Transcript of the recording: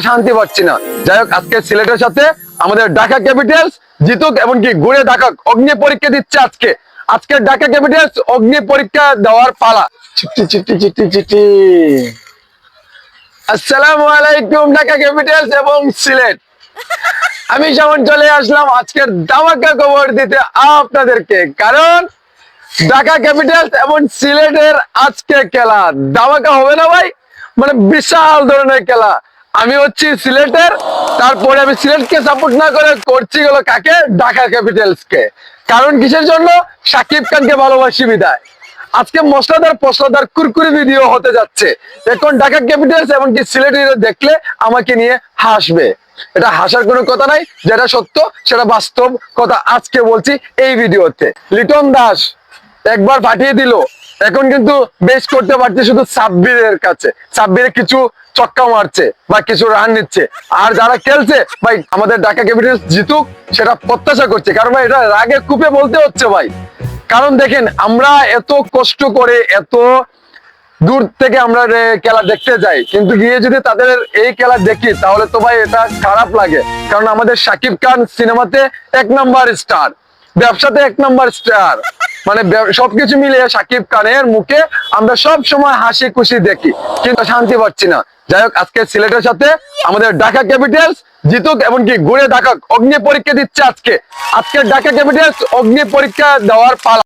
শান্তি পাচ্ছি না। যাই হোক আজকে সিলেটের সাথে আমাদের ঢাকা ক্যাপিটালস জিতুক এমনকি ঘুরে ঢাকা অগ্নি পরীক্ষা দিচ্ছে আজকে। আজকে ঢাকা ক্যাপিটালস অগ্নি পরীক্ষা দেওয়ার পালা। চিঠি চিঠি চিঠি চিঠি। আসসালামু আলাইকুম ঢাকা ক্যাপিটালস এবং সিলেট। আমি যেমন চলে আসলাম আজকের দামাকা খবর দিতে আপনাদেরকে। কারণ ঢাকা ক্যাপিটালস এবং সিলেটের আজকে খেলা। দামাকা হবে না ভাই? মানে বিশাল ধরনের খেলা। আমি হচ্ছি সিলেটের, তারপরে আমি সিলেটকে সাপোর্ট না করে করছি গেল কাকে? ঢাকা ক্যাপিটালস কে কারণ কিসের জন্য? সাকিব খানকে ভালোবাসি বিদায়। আজকে মশলাদার পশলাদার কুরকুরি ভিডিও হতে যাচ্ছে। এখন ঢাকা ক্যাপিটালস এমনকি সিলেটের দেখলে আমাকে নিয়ে হাসবে। এটা হাসার কোনো কথা নাই, যেটা সত্য, সেটা বাস্তব কথা আজকে বলছি এই ভিডিওতে লিটন দাস, একবার পাঠিয়ে দিল। এখন কিন্তু বেশ করতে পারছে শুধু সাব্বিরের কাছে। সাব্বিরে কিছু চক্কা মারছে বা কিছু রান নিচ্ছে। আর যারা খেলছে, ভাই, আমাদের ঢাকা ক্যাপিটালস জিতুক, সেটা প্রত্যাশা করছে। কারণ ভাই, এটা রাগে কুপে বলতে হচ্ছে ভাই। কারণ দেখেন, আমরা এত কষ্ট করে এত দূর থেকে আমরা খেলা দেখতে যাই। কিন্তু গিয়ে যদি তাদের এই খেলা দেখি, তাহলে তো ভাই এটা খারাপ লাগে। কারণ আমাদের সাকিব খান সিনেমাতে এক নাম্বার স্টার ব্যবসাতে এক নাম্বার স্টার মানে সবকিছু মিলিয়ে সাকিব খানের মুখে আমরা সব সময় হাসি খুশি দেখি, কিন্তু শান্তি পাচ্ছি না। যাই হোক আজকে সিলেটের সাথে আমাদের ঢাকা ক্যাপিটালস জিতুক, এমনকি ঘুরে ঢাকা অগ্নি পরীক্ষা দিচ্ছে আজকে। আজকে ঢাকা ক্যাপিটালস অগ্নি পরীক্ষা দেওয়ার পালা